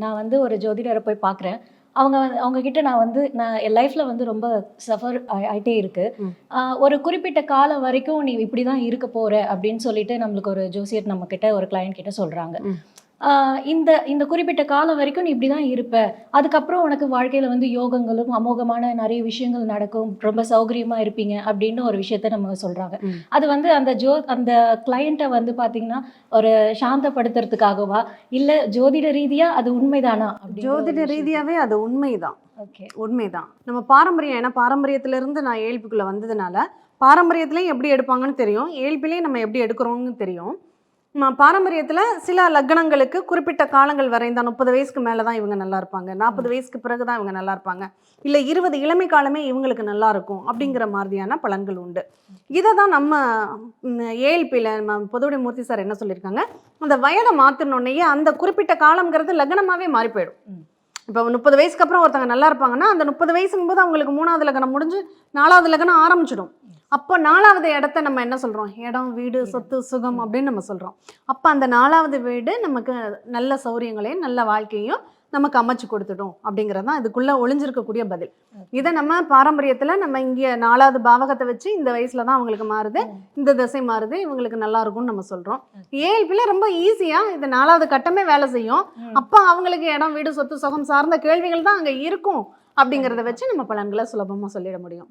நான் வந்து ஒரு ஜோதிடரை போய் பார்க்குறேன் அவங்க அவங்க கிட்ட நான் வந்து நான் என் லைஃப்ல வந்து ரொம்ப சஃபர் ஆயிட்டே இருக்கு. ஒரு குறிப்பிட்ட காலம் வரைக்கும் நீ இப்படி தான் இருக்க போற அப்படின்னு சொல்லிட்டு நம்மளுக்கு ஒரு ஜோசியர் நம்ம கிட்ட ஒரு கிளையண்ட் கிட்ட சொல்றாங்க. இந்த இந்த குறிப்பிட்ட காலம் வரைக்கும் நீ இப்படி தான் இருப்ப. அதுக்கப்புறம் உனக்கு வாழ்க்கையில வந்து யோகங்களும் அமோகமான நிறைய விஷயங்கள் நடக்கும். ரொம்ப சௌகரியமா இருப்பீங்க அப்படின்னு ஒரு விஷயத்த நம்ம சொல்றாங்க. ம். அது வந்து அந்த ஜோ அந்த கிளையண்ட்டை வந்து பாத்தீங்கன்னா ஒரு சாந்தப்படுத்துறதுக்காகவா? இல்ல ஜோதிட ரீதியா அது உண்மைதானா? ஜோதிட ரீதியாவே அது உண்மைதான். ஓகே. உண்மைதான். நம்ம பாரம்பரியம் ஏன்னா பாரம்பரியத்துல இருந்து நான் ஏழ்பிக்குள்ள வந்ததுனால பாரம்பரியத்துலயும் எப்படி எடுப்பாங்கன்னு தெரியும். ஏழ்பிலையும் நம்ம எப்படி எடுக்கிறோம்னு தெரியும். பாரம்பரியத்தில் சில லக்னங்களுக்கு குறிப்பிட்ட காலங்கள் வரை தான் முப்பது வயசுக்கு மேலே தான் இவங்க நல்லா இருப்பாங்க. நாற்பது வயசுக்கு பிறகு தான் இவங்க நல்லா இருப்பாங்க. இல்லை இருபது இளமை காலமே இவங்களுக்கு நல்லா இருக்கும் அப்படிங்கிற மாதிரியான பலன்கள் உண்டு. இதை தான் நம்ம ஏஎல்பியில் நம்ம பொதுவுடைய மூர்த்தி சார் என்ன சொல்லியிருக்காங்க அந்த வயதை மாற்றினோடனேயே அந்த குறிப்பிட்ட காலங்கிறது லக்னமாகவே மாறி போயிடும். இப்போ முப்பது வயசுக்கு அப்புறம் ஒருத்தவங்க நல்லா இருப்பாங்கன்னா அந்த முப்பது வயசுக்கும் போது அவங்களுக்கு மூணாவது லக்னம் முடிஞ்சு நாலாவது லக்னம் ஆரம்பிச்சிடும். அப்போ நாலாவது இடத்த நம்ம என்ன சொல்கிறோம் இடம் வீடு சொத்து சுகம் அப்படின்னு நம்ம சொல்கிறோம் அப்போ அந்த நாலாவது வீடு நமக்கு நல்ல சௌரியங்களையும் நல்ல வாழ்க்கையும் நமக்கு அமைச்சு கொடுத்துடும் அப்படிங்கிறது தான் இதுக்குள்ளே ஒளிஞ்சிருக்கக்கூடிய பதில். இதை நம்ம பாரம்பரியத்தில் நம்ம இங்கே நாலாவது பாவகத்தை வச்சு இந்த வயசில் தான் அவங்களுக்கு மாறுது இந்த திசை மாறுது இவங்களுக்கு நல்லா இருக்கும்னு நம்ம சொல்கிறோம் ஏழ்பில் ரொம்ப ஈஸியாக இந்த நாலாவது கட்டமே வேலை செய்யும். அப்போ அவங்களுக்கு இடம் வீடு சொத்து சுகம் சார்ந்த கேள்விகள் தான் அங்கே இருக்கும் அப்படிங்கிறத வச்சு நம்ம பலன்களை சுலபமாக சொல்லிட முடியும்.